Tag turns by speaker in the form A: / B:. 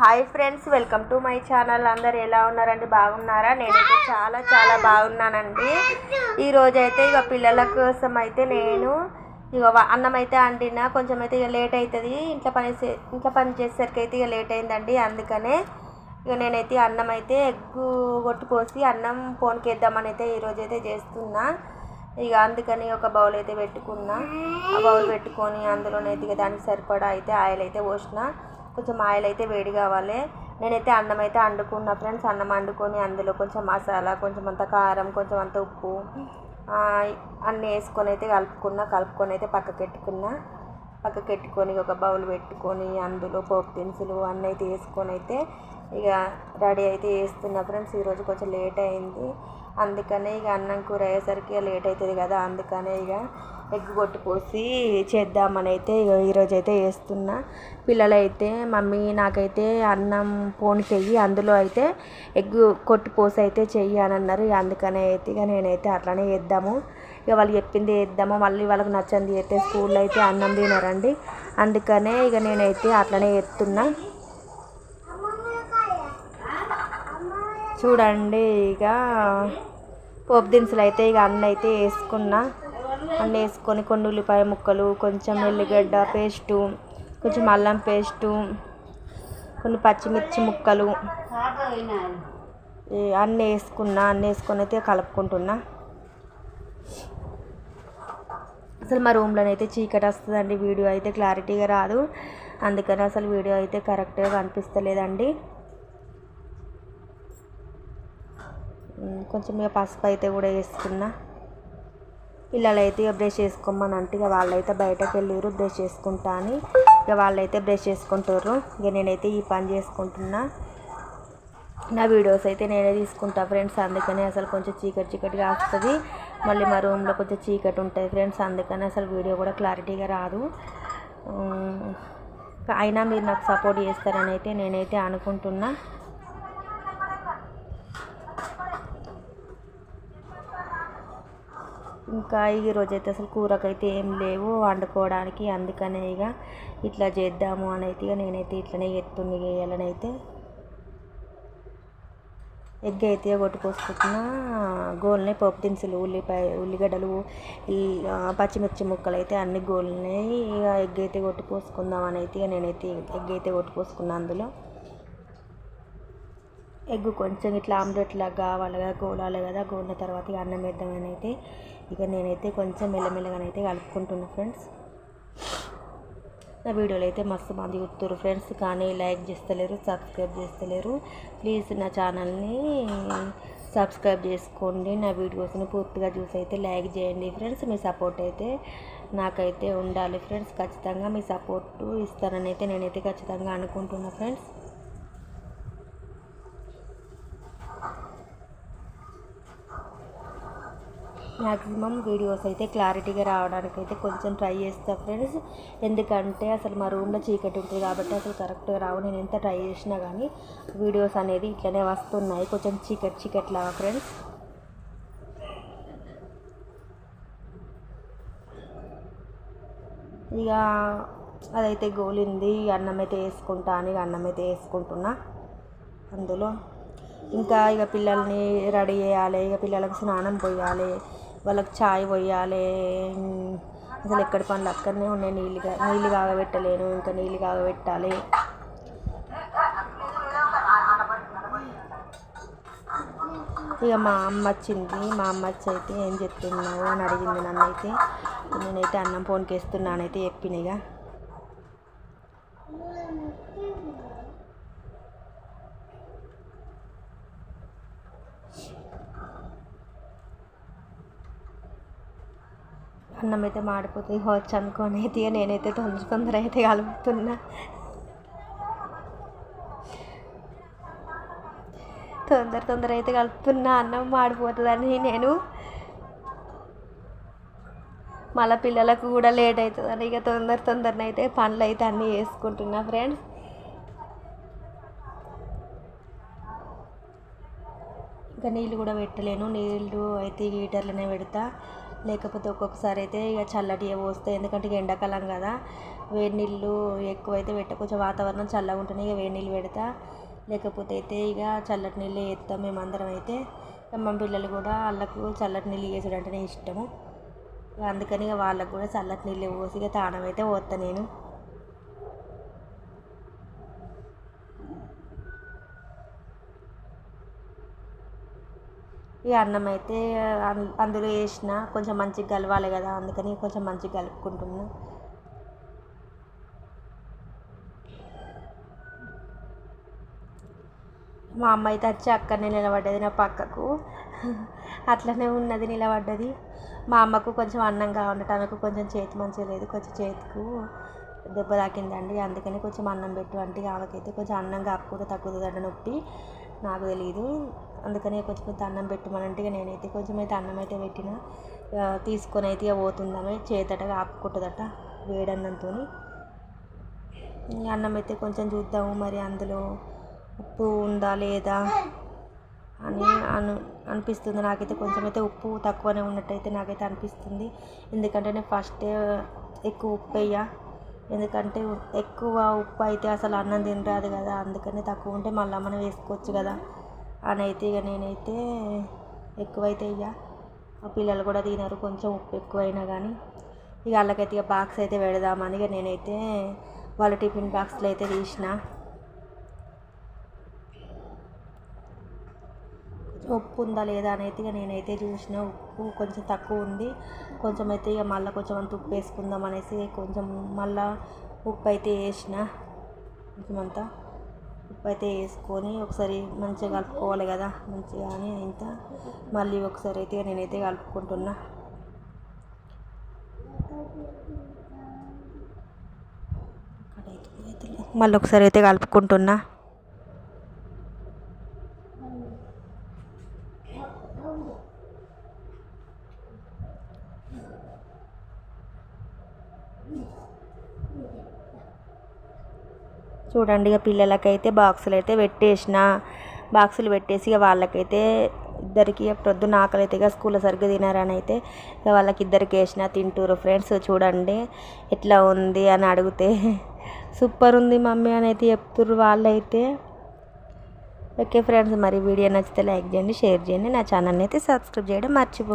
A: Hi friends welcome to my channel అందరు ఎలా ఉన్నారండి? బాగున్నారా? నేనైతే చాలా చాలా బాగున్నానండి. ఈరోజు అయితే ఇక పిల్లల కోసం అయితే నేను ఇక అన్నం అయితే వండినా కొంచెం అయితే ఇక లేట్ అవుతుంది ఇంట్లో పని ఇంట్లో పని చేసేసరికి అయితే ఇక లేట్ అయిందండి. అందుకనే ఇక నేనైతే అన్నం అయితే ఎగ్గు కొట్టుకోసి అన్నం పోన్కేద్దామని అయితే ఈరోజు అయితే చేస్తున్నా. ఇక అందుకని ఒక బౌల్ అయితే పెట్టుకున్నా. ఆ బౌల్ పెట్టుకొని అందులోనైతే ఇక దానికి సరిపడా అయితే ఆయిల్ అయితే పోసిన. కొంచెం ఆయిల్ అయితే వేడి కావాలి. నేనైతే అన్నం అయితే వండుకున్నా ఫ్రెండ్స్ అన్నం వండుకొని అందులో కొంచెం మసాలా కొంచెం అంత కారం కొంచెం అంత ఉప్పు అన్నీ వేసుకొని అయితే కలుపుకున్నా కలుపుకొని అయితే పక్కకెట్టుకున్నా. పక్కకెట్టుకొని పక్కకి పెట్టుకొని ఒక బౌల్ పెట్టుకొని అందులో పోపు దినుసులు అన్నీ అయితే వేసుకొని అయితే ఇక రెడీ అయితే వేస్తున్నా ఫ్రెండ్స్. ఈరోజు కొంచెం లేట్ అయింది. అందుకనే ఇక అన్నం కూర అయ్యేసరికి లేట్ అవుతుంది కదా అందుకనే ఇక ఎగ్ కొట్టు పోసి చేద్దామని అయితే ఇక ఈరోజు అయితే వేస్తున్నా పిల్లలైతే మమ్మీ నాకైతే అన్నం పోని చెయ్యి అందులో అయితే ఎగ్ కొట్టు పోసి అయితే చెయ్యి అని అన్నారు అందుకనే అయితే ఇక నేనైతే అట్లానే చేద్దాము. ఇక వాళ్ళు చెప్పింది వేద్దాము మళ్ళీ వాళ్ళకి నచ్చింది అయితే స్కూల్లో అయితే అన్నం తినరండి. అందుకనే ఇక నేనైతే అట్లనే చేస్తున్నా. చూడండి ఇక పోపు దినుసులు అయితే ఇక అన్నీ అయితే వేసుకున్నా. అన్నీ వేసుకొని కొన్ని ఉల్లిపాయ ముక్కలు కొంచెం ఎల్లిగడ్డ పేస్టు కొంచెం అల్లం పేస్టు కొన్ని పచ్చిమిర్చి ముక్కలు. అన్నీ వేసుకున్నా అన్నీ వేసుకొని అయితే కలుపుకుంటున్నా. అసలు మా రూమ్లోనైతే చీకటి వస్తుందండి వీడియో అయితే క్లారిటీగా రాదు. అందుకని అసలు వీడియో అయితే కరెక్ట్గా కనిపిస్తలేదండి. కొంచెం ఇక పసుపు అయితే కూడా వేసుకున్నా. పిల్లలు అయితే ఇక బ్రష్ చేసుకోమని అంటే ఇక వాళ్ళైతే బయటకు వెళ్ళారు బ్రష్ చేసుకుంటా అని ఇక వాళ్ళైతే బ్రష్ చేసుకుంటారు ఇక నేనైతే ఈ పని చేసుకుంటున్నా. నా వీడియోస్ అయితే నేనే తీసుకుంటా ఫ్రెండ్స్. అందుకని అసలు కొంచెం చీకటి చీకటిగా వస్తుంది. మళ్ళీ మా రూమ్లో కొంచెం చీకటి ఉంటుంది ఫ్రెండ్స్. అందుకని అసలు వీడియో కూడా క్లారిటీగా రాదు. అయినా మీరు నాకు సపోర్ట్ చేస్తారని అయితే నేనైతే అనుకుంటున్నా. ఇంకా ఈ రోజైతే అయితే అసలు కూరకైతే ఏం లేవు వండుకోవడానికి అందుకనే ఇక ఇట్లా చేద్దాము అని అయితే ఇక నేనైతే ఇట్లనే ఎత్తుని వేయాలని ఎగ్ అయితే కొట్టుకోసుకుంటున్నా గోల్ని పోపు దినుసులు ఉల్లిపాయ ఉల్లిగడ్డలు పచ్చిమిర్చి ముక్కలు అయితే అన్ని గోల్నాయి ఇక ఎగ్ అయితే కొట్టుకోసుకుందాం అని అయితే ఇక నేనైతే ఎగ్ అయితే కొట్టుకోసుకున్నా అందులో. ఎగ్ కొంచెం ఇట్లా ఆమ్లెట్ లాగా కావాలి కదా గోలాలి కదా గోలిన తర్వాత ఇక అన్నం వేద్దామని అయితే ఇక నేనైతే కొంచెం మెల్లమెల్లగానైతే కలుపుకుంటున్నా ఫ్రెండ్స్. నా వీడియోలు అయితే మస్తు మంది చూస్తారు ఫ్రెండ్స్ కానీ లైక్ చేస్తలేరు సబ్స్క్రైబ్ చేస్తలేరు. ప్లీజ్ నా ఛానల్ని సబ్స్క్రైబ్ చేసుకోండి నా వీడియోస్ని పూర్తిగా చూసి అయితే లైక్ చేయండి ఫ్రెండ్స్. మీ సపోర్ట్ అయితే నాకైతే ఉండాలి ఫ్రెండ్స్ ఖచ్చితంగా మీ సపోర్టు ఇస్తారని అయితే నేనైతే ఖచ్చితంగా అనుకుంటున్నా ఫ్రెండ్స్. మ్యాక్సిమం వీడియోస్ అయితే క్లారిటీగా రావడానికి అయితే కొంచెం ట్రై చేస్తా ఫ్రెండ్స్. ఎందుకంటే అసలు మా రూమ్లో చీకటి ఉంటుంది కాబట్టి అసలు కరెక్ట్గా రావు. నేను ఎంత ట్రై చేసినా కానీ వీడియోస్ అనేది ఇట్లనే వస్తున్నాయి. కొంచెం చీకటి చీకట్లాగా ఫ్రెండ్స్. ఇక అదైతే గోలింది. అన్నం అయితే వేసుకుంటా అని ఇక అన్నం అయితే వేసుకుంటున్నా అందులో. ఇంకా ఇక పిల్లల్ని రెడీ చేయాలి. ఇక పిల్లలకు స్నానం పోయాలి. వాళ్ళకి చాయ్ పోయాలి అసలు ఎక్కడ పనులు అక్కడనే ఉన్నాయి నీళ్ళుగా నీళ్ళు కాగబెట్టలేను ఇంకా నీళ్ళు కాగబెట్టాలి. ఇక మా అమ్మ వచ్చింది మా అమ్మ వచ్చి అయితే ఏం చెప్తున్నావు అని అడిగింది నన్ను అయితే నేనైతే అన్నం ఫోన్కేస్తున్నానైతే చెప్పిన ఇక. అన్నం అయితే మాడిపోతుంది. కావచ్చు అనుకోని అయితే నేనైతే తొందర తొందర అయితే కలుపుతున్నా. తొందర తొందర అయితే కలుపుతున్నా. అన్నం మాడిపోతుందని నేను మళ్ళీ పిల్లలకు కూడా లేట్ అవుతుందని ఇక తొందర తొందరన అయితే పనులు అయితే అన్నీ చేసుకుంటున్నా ఫ్రెండ్స్. ఇంకా నీళ్ళు కూడా పెట్టలేను. నీళ్ళు అయితే హీటర్లోనే పెడతా. లేకపోతే ఒక్కొక్కసారి అయితే ఇక చల్లటి పోస్తే ఎందుకంటే ఇక ఎండాకాలం కదా. వేడి నీళ్ళు ఎక్కువైతే పెట్ట కొంచెం వాతావరణం చల్లగా ఉంటుంది ఇక వేడి నీళ్ళు పెడతా. లేకపోతే అయితే ఇక చల్లటి నీళ్ళే వేస్తాం మేమందరం అయితే. మా పిల్లలు కూడా వాళ్ళకు చల్లటి నీళ్ళు వేసుడు అంటేనే ఇష్టము. అందుకని ఇక వాళ్ళకు కూడా చల్లటి నీళ్ళు పోసి ఇక తానమైతే అయితే నేను. ఈ అన్నం అయితే అందులో వేసిన కొంచెం మంచిగా కలవాలి కదా అందుకని కొంచెం మంచిగా కలుపుకుంటున్నా. మా అమ్మ అయితే వచ్చి అక్కడనే నిలబడ్డది నా పక్కకు. అట్లనే ఉన్నది నిలబడ్డది. మా అమ్మకు కొంచెం అన్నం ఉండటానికి కొంచెం చేతి మంచిగా లేదు కొంచెం చేతికు దెబ్బ తాకిందండి. అందుకని కొంచెం అన్నం పెట్టు అంటే ఆమెకైతే కొంచెం అన్నం కాకుండా తగ్గుతుందండి నొప్పి. నాకు తెలియదు అందుకనే కొంచెం కొంచెం అన్నం పెట్టమనంటే ఇక నేనైతే కొంచెం అయితే అన్నం అయితే పెట్టిన తీసుకొని అయితే ఇక పోతుందామె చేతట ఆపుకుంటుందట వేడన్నంతో అన్నం అయితే కొంచెం చూద్దాము మరి అందులో ఉప్పు ఉందా లేదా అని అను అనిపిస్తుంది. నాకైతే కొంచెం అయితే ఉప్పు తక్కువనే ఉన్నట్టయితే నాకైతే అనిపిస్తుంది. ఎందుకంటే నేను ఫస్ట్ ఎక్కువ ఉప్పు వేయ. ఎందుకంటే ఎక్కువ ఉప్పు అయితే అసలు అన్నం తినరాదు కదా. అందుకనే తక్కువ ఉంటే మళ్ళీ మనం వేసుకోవచ్చు కదా. అని అయితే ఇక నేనైతే ఎక్కువైతే ఇక ఆ పిల్లలు కూడా తినరు కొంచెం ఉప్పు ఎక్కువైనా కానీ ఇక వాళ్ళకైతే ఇక బాక్స్ అయితే పెడదామని ఇక నేనైతే వాళ్ళ టిఫిన్ బాక్స్లో అయితే తీసిన. ఉప్పు ఉందా లేదా అని అయితే ఇక నేనైతే చూసిన. ఉప్పు కొంచెం తక్కువ ఉంది. కొంచెం అయితే ఇక మళ్ళీ కొంచెం అంత ఉప్పు వేసుకుందాం అనేసి కొంచెం మళ్ళీ ఉప్పు అయితే వేసిన. కొంచెం అంతా. ఉప్పు అయితే వేసుకొని ఒకసారి మంచిగా కలుపుకోవాలి కదా మంచిగా అని ఇంత. మళ్ళీ ఒకసారి అయితే నేనైతే కలుపుకుంటున్నా. మళ్ళీ ఒకసారి అయితే కలుపుకుంటున్నా. చూడండి ఇక పిల్లలకైతే బాక్సులు అయితే పెట్టేసిన. బాక్సులు పెట్టేసి ఇక వాళ్ళకైతే ఇద్దరికి ప్రొద్దున ఆకలి అయితే ఇక స్కూల్లో సరిగ్గా తినారని అయితే ఇక వాళ్ళకి ఇద్దరికి వేసిన తింటూరు ఫ్రెండ్స్. చూడండి ఎట్లా ఉంది అని అడిగితే సూపర్ ఉంది మమ్మీ అని అయితే చెప్తుర్రు వాళ్ళైతే. ఓకే ఫ్రెండ్స్ మరి వీడియో నచ్చితే లైక్ చేయండి షేర్ చేయండి. నా ఛానల్ని అయితే సబ్స్క్రైబ్ చేయడం మర్చిపో